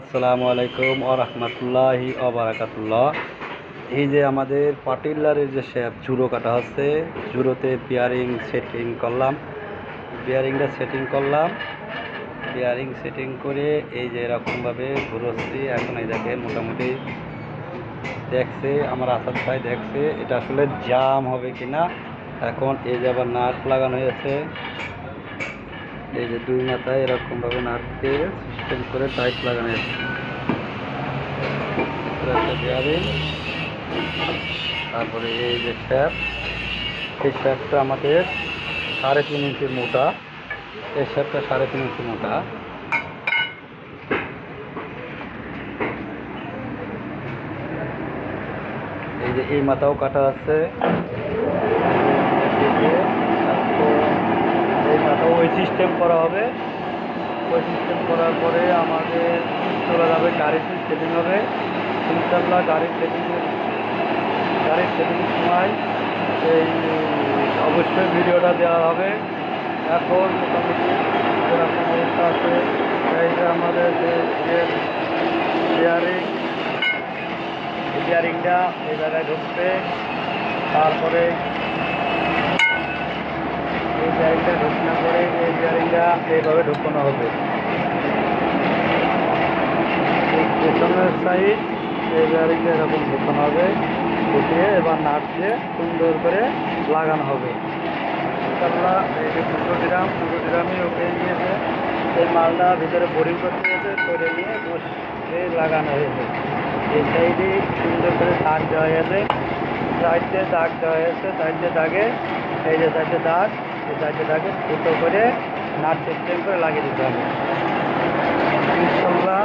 আসসালামু আলাইকুম ও রহমতুল্লাহি অবরাকাতুল্লাহ এই যে আমাদের পার্টিলারের যে শেপ জুড়ো কাটা হচ্ছে জুড়োতে বিয়ারিং সেটিং করলাম। বিয়ারিংটা সেটিং করলাম। বিয়ারিং সেটিং করে এই যে এরকমভাবে ঘুরোচ্ছি। এখন এই দেখেন মোটামুটি দেখছে, আমার আসাদ ভাই দেখছে, এটা আসলে জাম হবে কিনা। এখন এই যে আবার নাট লাগানো হয়েছে। এই যে দুই মাথায় এরকম ভাবে দিয়ে সিস্টেম করে টাইট লাগানো bearing। তারপরে এই যে ট্যাপ এই ট্যাপটা আমাদের সাড়ে তিন ইঞ্চি মোটা, এই শ্যাপটা সাড়ে তিন ইঞ্চি মোটা এই যে এই মাথাও কাটা আছে ওই সিস্টেম করা হবে। ওই সিস্টেম করার পরে আমাদের চলে যাবে গাড়ির সেটিং হবে। ইনশাল্লাহ গাড়ির সেটিং গাড়ির সেটিংয়ের সময় এই অবশ্যই ভিডিওটা দেওয়া হবে। এখন মোটামুটি যেরকম অবস্থা আছে। যে আমাদের যে বিয়ারিং বিয়ারিংটা এই জায়গায় ঢুকবে তারপরে এই বিয়ারিংটা ঢুকনা করে বিয়ারিংটা এইভাবে ঢুকানো হবে। পেছনের সাইড এরকম ঢুকানো হবে। ঢুকিয়ে এবার নাট দিয়ে সুন্দর করে লাগানো হবে। ইনশাল্লাহ এই যে দুটো ড্রাম, দুটো ড্রামই ওকে গিয়েছে এই মালটা ভিতরে বোরিং করতে হয়েছে, করে নিয়ে বসে লাগানো হয়েছে। এই সাইডে সুন্দর করে দাগ দেওয়া হয়েছে। সাইডে দাগ দেওয়া হয়েছে, সাইডে দাগে, এই যে সাইডে দাগ, এই সাইডে দাগে ফুটো করে নাট সিস্টেম করে লাগিয়ে দিতে হবে। ইনশাল্লাহ